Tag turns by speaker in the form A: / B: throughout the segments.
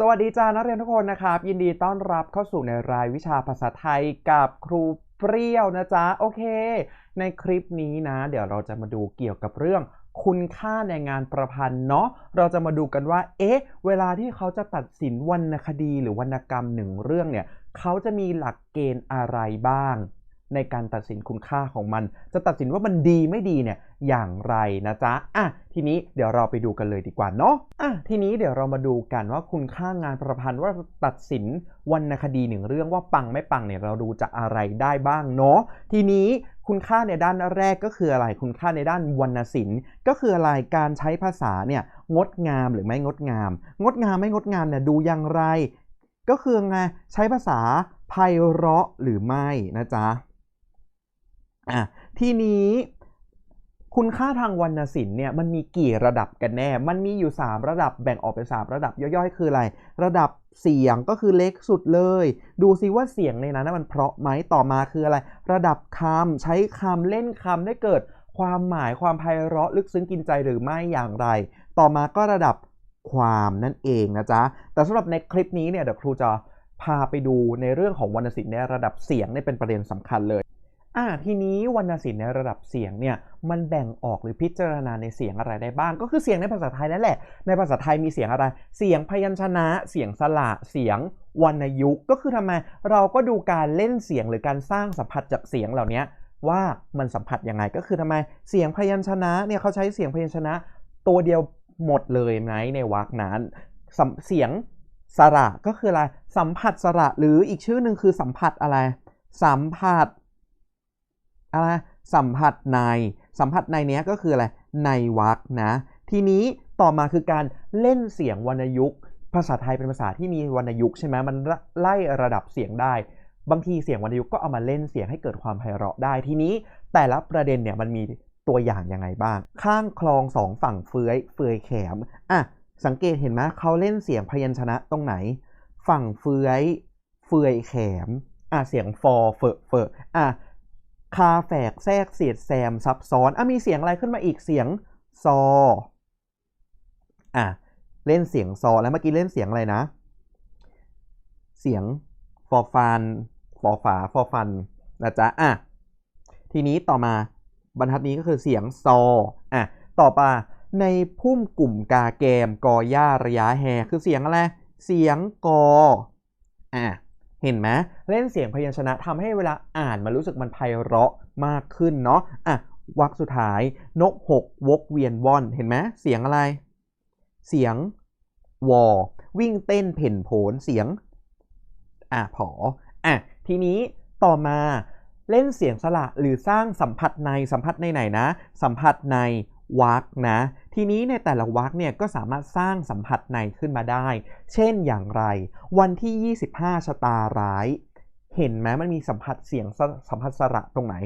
A: สวัสดีจ้านักเรียนทุกคนนะครับ ยินดีต้อนรับเข้าสู่ในรายวิชาภาษาไทยกับครูเปรี้ยวนะจ๊ะ โอเค ในคลิปนี้นะ เดี๋ยวเราจะมาดูเกี่ยวกับเรื่อง คุณค่าในงานประพันธ์เนาะเราจะมาดูกันว่า เอ๊ะ เวลาที่เขาจะตัดสินวรรณคดีหรือวรรณกรรมหนึ่งเรื่องเนี่ยเขาจะมีหลักเกณฑ์อะไรบ้าง ในการตัดสินคุณค่าของมัน จะตัดสินว่ามันดีไม่ดีเนี่ยอย่างไรนะจ๊ะอะทีนี้เดี๋ยวเราไปดูกันเลยดีกว่าเนาะอะทีนี้เดี๋ยวเรามาดูกันว่าคุณค่างานประพันธ์ว่าตัดสินวรรณคดีหนึ่งเรื่องว่าปังไม่ปังเนี่ยเราดูจากอะไรได้บ้างเนาะทีนี้คุณค่าในด้านแรกก็คืออะไร คุณค่าในด้านวรรณศิลป์ ก็คืออะไร การใช้ภาษาเนี่ยงดงามหรือไม่งดงาม งดงามไม่งดงามเนี่ยดูอย่างไร ก็คือไงใช้ภาษาไพเราะหรือไม่นะจ๊ะ อะทีนี้คุณค่าทางวรรณศิลป์เนี่ยมันมีกี่ระดับกันแน่ มันมีอยู่ 3 ระดับแบ่งออกเป็น 3 ระดับย่อยๆ คืออะไร ระดับเสียงก็คือเล็กสุดเลย ดูซิว่าเสียงในนั้นมันเพราะไหมต่อมาคืออะไร ระดับคำใช้คำเล่นคำได้เกิดความหมายความไพเราะลึกซึ้งกินใจหรือไม่อย่างไร ต่อมาก็ระดับความนั่นเองนะจ๊ะ แต่สำหรับในคลิปนี้เนี่ยเดี๋ยวครูจะพาไปดูในเรื่องของวรรณศิลป์ในระดับเสียงเนี่ยเป็นประเด็นสำคัญเลย อ่าทีนี้วรรณศิลป์ในระดับเสียงเนี่ยมันแบ่งออกหรือพิจารณาในเสียงอะไรได้บ้าง ก็คือเสียงในภาษาไทยนั่นแหละ ในภาษาไทยมีเสียงอะไร เสียงพยัญชนะ เสียงสระเสียงวรรณยุกต์ก็คือทำไมเราก็ดูการเล่นเสียงหรือการสร้างสัมผัสจากเสียงเหล่านี้ว่ามันสัมผัสยังไงก็คือทำไมเสียงพยัญชนะเนี่ยเขาใช้เสียงพยัญชนะ ตัวเดียวหมดเลยไหมในวรรคนั้นเสียงสระก็คืออะไรสัมผัสสระหรืออีกชื่อหนึ่งคือสัมผัสอะไร สัมผัส อะไรสัมผัสใน สัมผัสในเนี้ยก็คืออะไรในวรรคนะ ทีนี้ต่อมาคือการเล่นเสียงวรรณยุกต์ภาษาไทยเป็นภาษาที่มีวรรณยุกต์ใช่ไหมมันไล่ระดับเสียงได้ บางทีเสียงวรรณยุกต์ก็เอามาเล่นเสียงให้เกิดความไพเราะได้ ทีนี้แต่ละประเด็นเนี่ยมันมีตัวอย่างยังไงบ้าง ข้างคลองสองฝั่งเฟื้อยเฟือยแขมอะสังเกตเห็นไหมเขาเล่นเสียงพยัญชนะตรงไหน ฝั่งเฟื้อยเฟือยแขมอะเสียงฟอเฟอเฟออะ คาแฝกแทรกเสียดแซมซับซ้อนอะมีเสียงอะไรขึ้นมาอีกเสียงซออะเล่นเสียงซอแล้วเมื่อกี้เล่นเสียงอะไรนะ เสียงฟอฟันฟอฝาฟอฟันนะจ๊ะอะทีนี้ต่อมาบรรทัดนี้ก็คือเสียงซออะต่อมาในพุ่มกลุ่มกาแกมกอหญ้าระยะแฮคือเสียงอะไร เสียงกออะ เห็นไหมเล่นเสียงพยัญชนะทำให้เวลาอ่านมันรู้สึกมันไพเราะมากขึ้นเนาะอะวรรคสุดท้ายนกหกวกเวียนว่อนเห็นไหมเสียงอะไร เสียงวอวิ่งเต้นเพ่นโผนเสียงอะผออะทีนี้ต่อมาเล่นเสียงสระหรือสร้างสัมผัสในสัมผัสในไหนนะ สัมผัสใน วรรคนะ ทีนี้ในแต่ละวรรคเนี่ยก็สามารถสร้างสัมผัสในขึ้นมาได้ เช่นอย่างไร วันที่ 25 ชะตาร้าย เห็นไหมมันมีสัมผัสเสียงสสัมผัสสระตรงไหน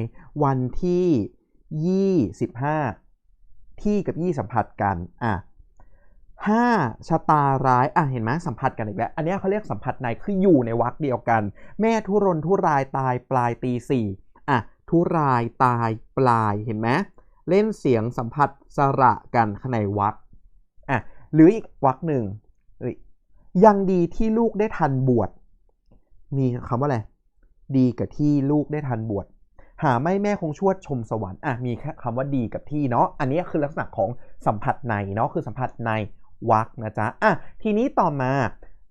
A: วันที่ 25 ที่กับยี่สัมผัสกันอะ5ชะตาร้าย อะ เห็นไหมสัมผัสกันอีกแล้ว อันนี้เขาเรียกสัมผัสในคืออยู่ในวรรคเดียวกัน แม่ทุรนทุรายตายปลายตีสี่อะ ทุรายตายปลาย เห็นไหม เล่นเสียงสัมผัสสระกันข้างในวรรคอะหรืออีกวรรคหนึ่งยังดีที่ลูกได้ทันบวชมีคำว่าอะไร ดีกับที่ลูกได้ทันบวชหาไม่แม่คงชวดชมสวรรค์อะมีแค่คำว่าดีกับที่เนาะอันนี้คือลักษณะของสัมผัสในเนาะคือสัมผัสในวรรคนะจ๊ะอะทีนี้ต่อมา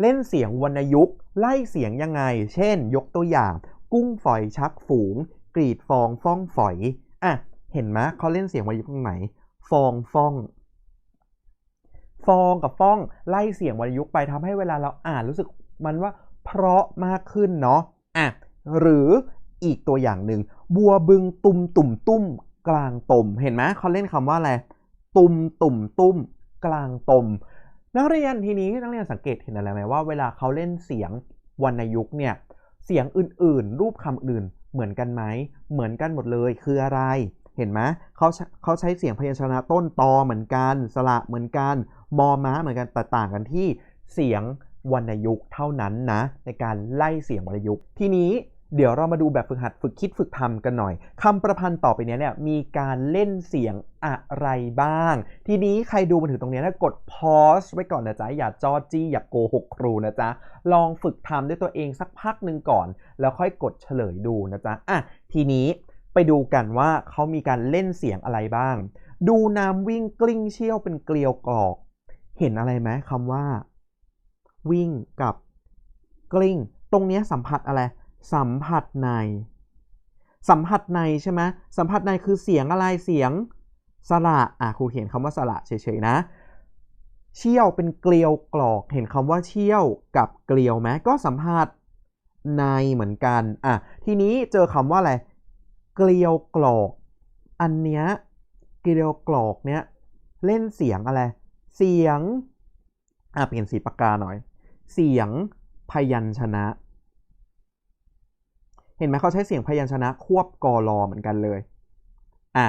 A: เล่นเสียงวรรณยุกต์ไล่เสียงยังไง เช่น ยกตัวอย่าง กุ้งฝอยชักฝูง กรีดฟองฟ้องฝอยอะ เห็นไหมเขาเล่นเสียงวรรณยุกต์ตรงไหน ฟองฟ้อง ฟองกับฟ้องไล่เสียงวรรณยุกต์ไปทำให้เวลาเราอ่านรู้สึกมันว่าเพราะมากขึ้นเนาะอะหรืออีกตัวอย่างหนึ่งบัวบึงตุมตุ่มตุ้มกลางตม เห็นไหมเขาเล่นคำว่าอะไรตุมตุ่มตุ้ม กลางตม นักเรียนทีนี้นักเรียนสังเกตเห็นอะไรไหมว่าเวลาเขาเล่นเสียงวรรณยุกต์เนี่ยเสียงอื่นๆ รูปคำอื่นเหมือนกันไหมเหมือนกันหมดเลยคืออะไร เห็นไหมเขาเขาใช้เสียงพยัญชนะต้นตอเหมือนกันสระเหมือนกัน มอม้าเหมือนกันแต่ต่างกันที่เสียงวรรณยุกต์เท่านั้นนะ ในการไล่เสียงวรรณยุกต์ทีนี้เดี๋ยวเรามาดูแบบฝึกหัดฝึกคิดฝึกทำกันหน่อยคำประพันธ์ต่อไปนี้เนี่ยมีการเล่นเสียงอะไรบ้าง ทีนี้ใครดูมาถึงตรงนี้นะกด pause ไว้ก่อนนะจ๊ะ อย่าจอจี้ อย่าโกหกครูนะจ๊ะ ลองฝึกทำด้วยตัวเองสักพักหนึ่งก่อน แล้วค่อยกดเฉลยดูนะจ๊ะอะทีนี้ ไปดูกันว่าเขามีการเล่นเสียงอะไรบ้าง ดูน้ำวิ่งกลิ้งเชี่ยวเป็นเกลียวกรอก เห็นอะไรไหมคำว่า วิ่งกับกลิ้ง ตรงนี้สัมผัสอะไร สัมผัสใน สัมผัสในใช่ไหมสัมผัสในคือเสียงอะไรเสียงสระอะครูเขียนคำว่าสระเฉยๆนะ เชี่ยวเป็นเกลียวกรอก เห็นคำว่าเชี่ยวกับเกลียวไหมก็สัมผัสในเหมือนกันอะทีนี้เจอคำว่าอะไร เกลียวกรอก อันเนี้ยเกลียวกรอกเนี้ยเล่นเสียงอะไร เสียงอะเปลี่ยนสีปากกาหน่อย เสียงพยัญชนะ เห็นไหมเขาใช้เสียงพยัญชนะควบกอรอเหมือนกันเลยอะ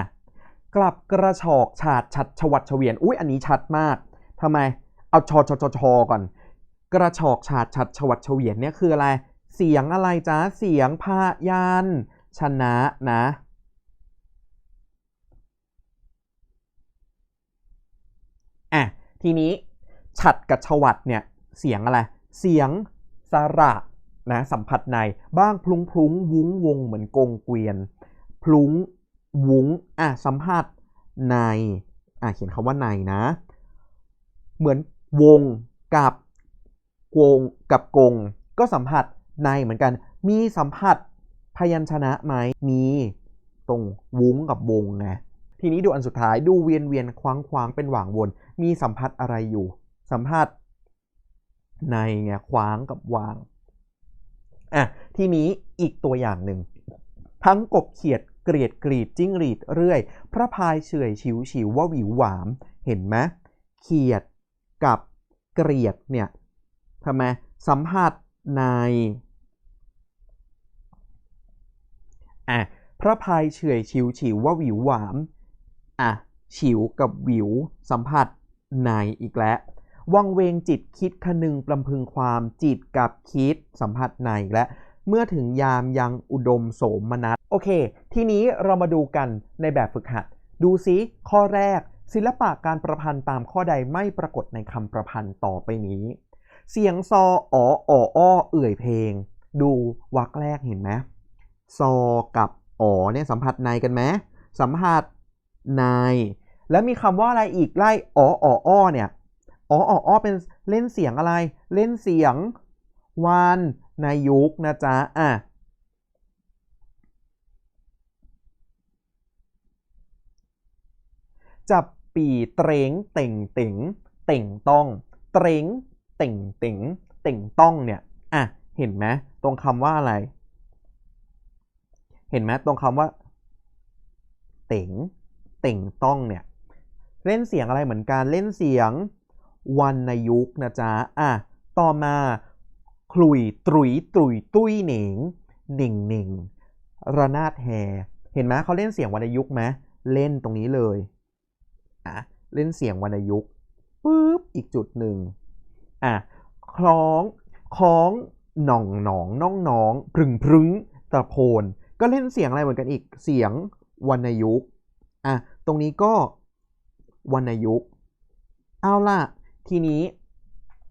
A: กลับกระชอกฉาดชัดชวัดเฉวียนอุ้ยอันนี้ชัดมากทำไมเอาชอชอชอชอก่อน กระชอกฉาดชัดชวัดเฉวียนเนี่ยคืออะไร เสียงอะไรจ๊ะเสียงพยัญ ชนะนะ อะ ทีนี้ฉัดกับชวัดเนี่ย เสียงอะไร เสียงสระนะสัมผัสในบ้างพลุงพลุงวุ้งวงเหมือนกงเกวียน พลุงวุ้งอะสัมผัสในอะเขียนคำว่าในนะ เหมือนวงกับวงกับกง ก็สัมผัสในเหมือนกัน มีสัมผัส พยัญชนะไหมมีตรงวุ้งกับวงไงทีนี้ดูอันสุดท้ายดูเวียนเวียนคว้างคว้างเป็นหว่างวน มีสัมผัสอะไรอยู่ สัมผัสในไงคว้างกับวางอะทีนี้อีกตัวอย่างหนึ่ง ทั้งกบเขียดเกลียดกรีดจิ้งหรีดเรื่อย พระพายเฉอยฉิวฉิวว่าหวิวหวาม เห็นไหมเขียดกับเกลียดเนี่ยทำไมสัมผัสใน อะพระพายเฉยฉิวฉิวว่าหวิวหวามอะฉิวกับหวิวสัมผัสในอีกแล้ววังเวงจิตคิดคนึงประพึงความจิตกับคิดสัมผัสในแล้วเมื่อถึงยามยังอุดมโสมนัสโอเค ทีนี้เรามาดูกันในแบบฝึกหัด ดูซิข้อแรก ศิลปะการประพันธ์ตามข้อใดไม่ปรากฏในคำประพันธ์ต่อไปนี้ เสียงซออ๋ออ่ออ้อเอื่อยเพลง ดูวรรคแรกเห็นไหม ซอกับอ๋อเนี่ยสัมผัสในกันไหมสัมผัสใน แล้วมีคำว่าอะไรอีกไล่อ๋ออ่ออเนี่ยอ๋ออ่ออเป็นเล่นเสียงอะไร เล่นเสียงวันในยุคนะจ๊ะอะจับปีเตรงเต่งเต่งเต่งต้อง เตรงเต่งเต่งเต่งต้องเนี่ยอะเห็นไหมตรงคำว่าอะไร เห็นไหมตรงคำว่า เต่งเต่งต้องเนี่ยเล่นเสียงอะไรเหมือนกันเล่นเสียงวันนยุคนะจ๊ะอะต่อมาคลุยตรุยตรุยตุ้ยเหน่งหนิ่งหนิ่งระนาดแฮเห็นไหมเขาเล่นเสียงวรรณยุกต์ไหมเล่นตรงนี้เลยอะเล่นเสียงวรรณยุกต์ปุ๊บอีกจุดหนึ่งอะคล้องคล้องหน่องหนองน่องน้องพรึงพรึงตะโพน ก็เล่นเสียงอะไรเหมือนกันอีกเสียงวรรณยุกต์อะตรงนี้ก็วรรณยุกต์เอาล่ะ ทีนี้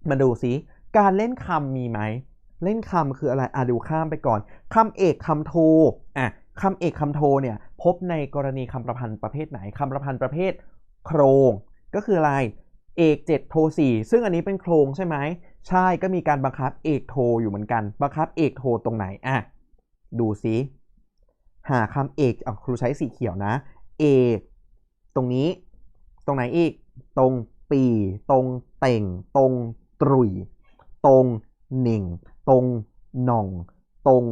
A: มาดูสิการเล่นคำมีไหม เล่นคำคืออะไรอะดูข้ามไปก่อนคำเอกคำโทอะคำเอกคำโทเนี่ยพบในกรณีคำประพันธ์ประเภทไหนคำประพันธ์ประเภทโครง ก็คืออะไรเอกเจ็ดโทสี่ซึ่งอันนี้เป็นโครงใช่ไหมใช่ก็มีการบังคับเอกโทอยู่เหมือนกัน บังคับเอกโทตรงไหนอะดูสิ หาคำเอกอะครูใช้สีเขียวนะเอกตรงนี้ ตรงไหนอีก ตรงปี ตรงเต่ง ตรงตรุย ตรงหนิ่งตรงหน่อง ตรง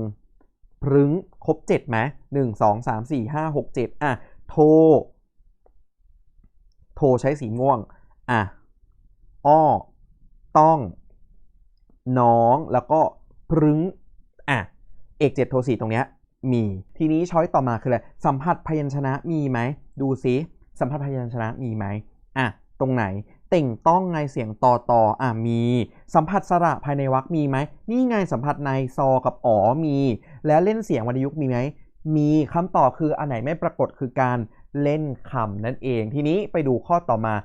A: พรึ้ง ครบเจ็ดไหมหนึ่งสองสามสี่ห้าหกเจ็ดอะ โท โทใช้สีม่วง อะ อ้อ ต้อง น้อง แล้วก็พรึ้ง อะ เอกเจ็ดโทสี่ตรงเนี้ย มี ทีนี้ช้อยต่อมาคืออะไรสัมผัสพยัญชนะมีไหมดูซิสัมผัสพยัญชนะมีไหมอะตรงไหนเต่งต้องไงเสียงต่อต่ออะมี สัมผัสสระภายในวรรคมีไหมนี่ไงสัมผัสในซอกับอ๋อมี แล้วเล่นเสียงวรรณยุกต์มีไหมมีคำตอบคืออันไหนไม่ปรากฏคือการเล่นคำนั่นเอง ทีนี้ไปดูข้อต่อมา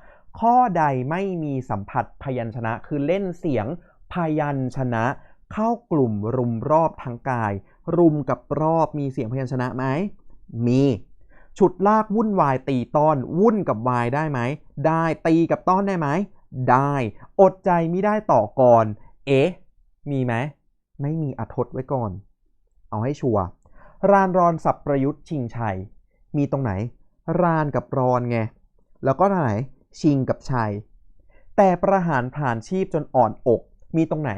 A: ข้อใดไม่มีสัมผัสพยัญชนะ คือเล่นเสียงพยัญชนะ เข้ากลุ่มรุมรอบทางกาย รุมกับรอบมีเสียงพยัญชนะไหมมีฉุดลากวุ่นวายตีต้อนวุ่นกับวายได้ไหม ได้ตีกับต้อนได้ไหม ได้ อดใจไม่ได้ต่อก่อน เอ๊ะ มีไหม ไม่มีอทดไว้ก่อน เอาให้ชัวร์รานรอนสับประยุทธ์ชิงชัย มีตรงไหน รานกับรอนไง แล้วก็ไหน ชิงกับชัย แต่ประหารผ่านชีพจนอ่อนอก มีตรงไหน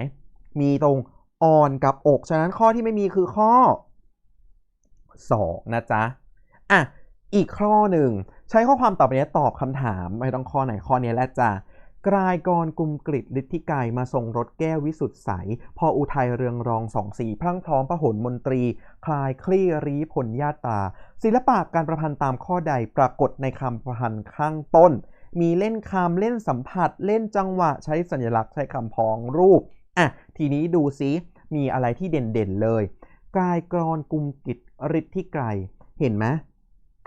A: มีตรง อ่อนกับอก ฉะนั้นข้อที่ไม่มีคือข้อ 2 นะจ๊ะ อะ อีกข้อหนึ่ง ใช้ข้อความต่อไปนี้ตอบคำถาม ไม่ต้องข้อไหนข้อนี้แหละจ้ะกลายกรกุมกริฤทธิไกรมาทรงรถแก้ววิสุทธิใส พออุทัยเรืองรองสองสีพรั่งพร้อมประหลมนตรี คลายคลี่รีผลญาตา ศิลปะการประพันธ์ตามข้อใดปรากฏในคำประพันธ์ข้างต้น มีเล่นคำเล่นสัมผัส เล่นจังหวะใช้สัญลักษณ์ใช้คำพ้องรูป อะ ทีนี้ดูซิ มีอะไรที่เด่นๆเลยกายกรอนกุมกิจฤทธิไกรเห็นไหม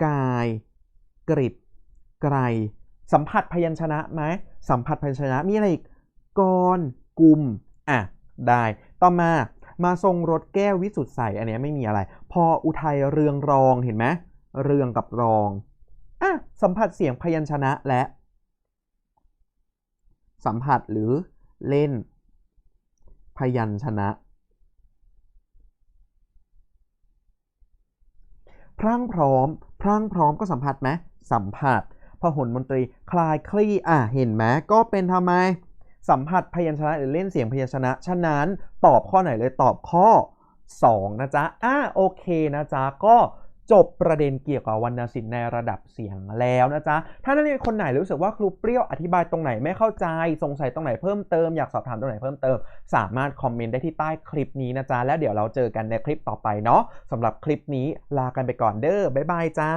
A: กายกริดไกรสัมผัสพยัญชนะไหมสัมผัสพยัญชนะมีอะไรอีกกรกุมอะได้ต่อมามาทรงรถแก้ววิสุทธิใสอันนี้ไม่มีอะไร พออุทัยเรืองรองเห็นไหมเรืองกับรองอะสัมผัสเสียงพยัญชนะและ สัมผัสหรือเล่น พยัญชนะ พรั่งพร้อม พรั่งพร้อมก็สัมผัสไหมสัมผัสพหลมนตรีคลายคลี่อะเห็นไหมก็เป็นทำไม สัมผัสพยัญชนะหรือเล่นเสียงพยัญชนะ ฉะนั้นตอบข้อไหนเลยตอบข้อ 2 นะจ๊ะอะโอเคนะจ๊ะก็ จบประเด็นเกี่ยวกับวรรณศิลป์ในระดับเสียงแล้วนะจ๊ะ ถ้านักเรียนคนไหนรู้สึกว่าครูเปรี้ยวอธิบายตรงไหนไม่เข้าใจ สงสัยตรงไหนเพิ่มเติม อยากสอบถามตรงไหนเพิ่มเติม สามารถคอมเมนต์ได้ที่ใต้คลิปนี้นะจ๊ะ แล้วเดี๋ยวเราเจอกันในคลิปต่อไปเนาะสำหรับคลิปนี้ลากันไปก่อนเด้อบ๊ายบายจ้า